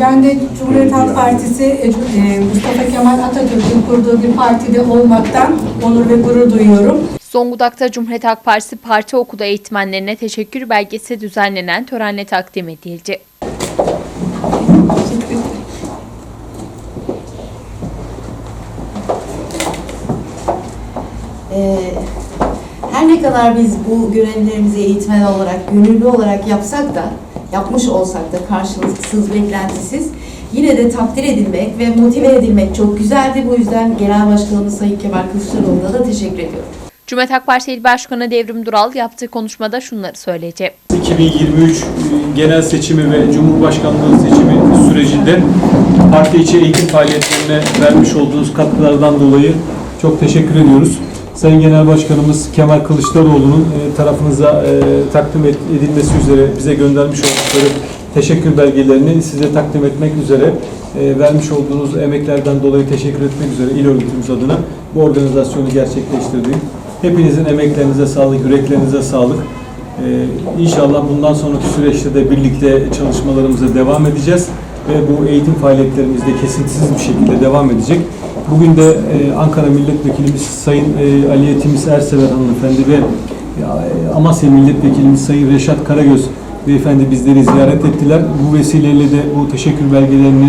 Ben de Cumhuriyet Halk Partisi e, Mustafa Kemal Atatürk'ün kurduğu bir partide olmaktan onur ve gurur duyuyorum. Zonguldak'ta Cumhuriyet Halk Partisi Parti Okulu eğitmenlerine teşekkür belgesi düzenlenen törenle takdim edildi. Her ne kadar biz bu görevlerimizi eğitmen olarak, gönüllü olarak yapsak da, yapmış olsak da karşılıksız, beklentisiz, yine de takdir edilmek ve motive edilmek çok güzeldi. Bu yüzden Genel Başkanımız Sayın Kemal Kılıçdaroğlu'na da teşekkür ediyorum. Cumhuriyet Halk Partisi İl Başkanı Devrim Dural yaptığı konuşmada şunları söyledi. 2023 genel seçimi ve Cumhurbaşkanlığı seçimi sürecinde parti içi eğitim faaliyetlerine vermiş olduğunuz katkılardan dolayı çok teşekkür ediyoruz. Sayın Genel Başkanımız Kemal Kılıçdaroğlu'nun e, tarafınıza e, takdim edilmesi üzere bize göndermiş oldukları teşekkür belgelerini size takdim etmek üzere e, vermiş olduğunuz emeklerden dolayı teşekkür etmek üzere il örgütümüz adına bu organizasyonu gerçekleştirdik. Hepinizin emeklerinize sağlık, yüreklerinize sağlık. İnşallah bundan sonraki süreçte de birlikte çalışmalarımıza devam edeceğiz ve bu eğitim faaliyetlerimiz de kesintisiz bir şekilde devam edecek. Bugün de e, Ankara Milletvekilimiz Sayın e, Ali Yetimiz Ersever Hanımefendi ve e, Amasya Milletvekilimiz Sayın Reşat Karagöz Beyefendi bizleri ziyaret ettiler. Bu vesileyle de bu teşekkür belgelerini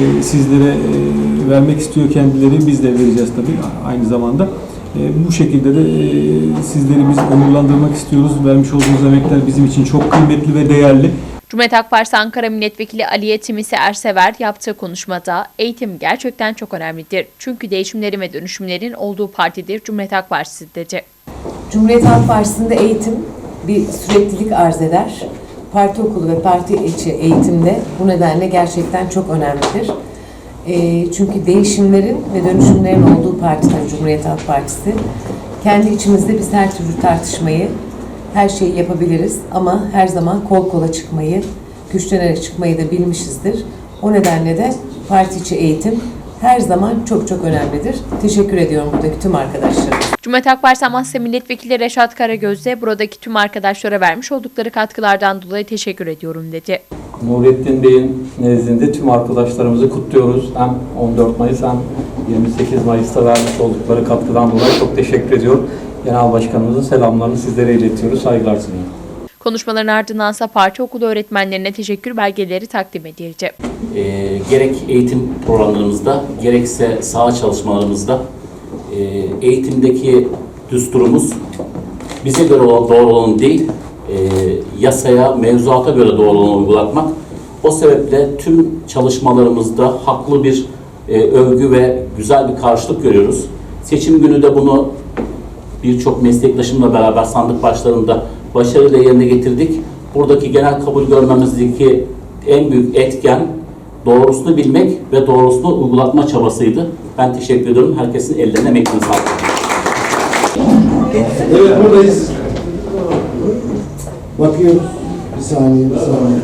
e, sizlere e, vermek istiyor kendileri. Biz de vereceğiz tabii aynı zamanda. E, Bu şekilde de e, sizleri biz onurlandırmak istiyoruz. Vermiş olduğunuz emekler bizim için çok kıymetli ve değerli. Cumhuriyet Halk Partisi Ankara Milletvekili Aliye Timisi Ersever yaptığı konuşmada eğitim gerçekten çok önemlidir. Çünkü değişimlerin ve dönüşümlerin olduğu partidir Cumhuriyet Halk Partisi dedi. Cumhuriyet Halk Partisi'nde eğitim bir süreklilik arz eder. Parti okulu ve parti içi eğitimde bu nedenle gerçekten çok önemlidir. Ee, çünkü değişimlerin ve dönüşümlerin olduğu partidir Cumhuriyet Halk Partisi. Kendi içimizde biz her türlü tartışmayı, her şeyi yapabiliriz ama her zaman kol kola çıkmayı, güçlenerek çıkmayı da bilmişizdir. O nedenle de parti içi eğitim her zaman çok çok önemlidir. Teşekkür ediyorum buradaki tüm arkadaşlarıma. Cumhuriyet Halk Partisi Amasya Milletvekili Reşat Karagöz de buradaki tüm arkadaşlara vermiş oldukları katkılardan dolayı teşekkür ediyorum dedi. Nurettin Bey'in nezdinde tüm arkadaşlarımızı kutluyoruz. Hem 14 Mayıs hem 28 Mayıs'ta vermiş oldukları katkıdan dolayı çok teşekkür ediyorum. Genel Başkanımızın selamlarını sizlere iletiyoruz. Saygılar sunuyorum. Konuşmaların ardındansa parti okulu öğretmenlerine teşekkür belgeleri takdim edildi. e, gerek eğitim programlarımızda gerekse saha çalışmalarımızda e, eğitimdeki düsturumuz bize göre doğru olanı değil, e, yasaya, mevzuata göre doğru olanı uygulatmak. O sebeple tüm çalışmalarımızda haklı bir e, övgü ve güzel bir karşılık görüyoruz. Seçim günü de bunu birçok meslektaşımla beraber sandık başlarında başarıyla yerine getirdik. Buradaki genel kabul görmemizdeki en büyük etken doğrusunu bilmek ve doğrusunu uygulatma çabasıydı. Ben teşekkür ediyorum. Herkesin ellerine emeklerine sağlık. Evet buradayız. Bakıyoruz. Bir saniye, bir saniye.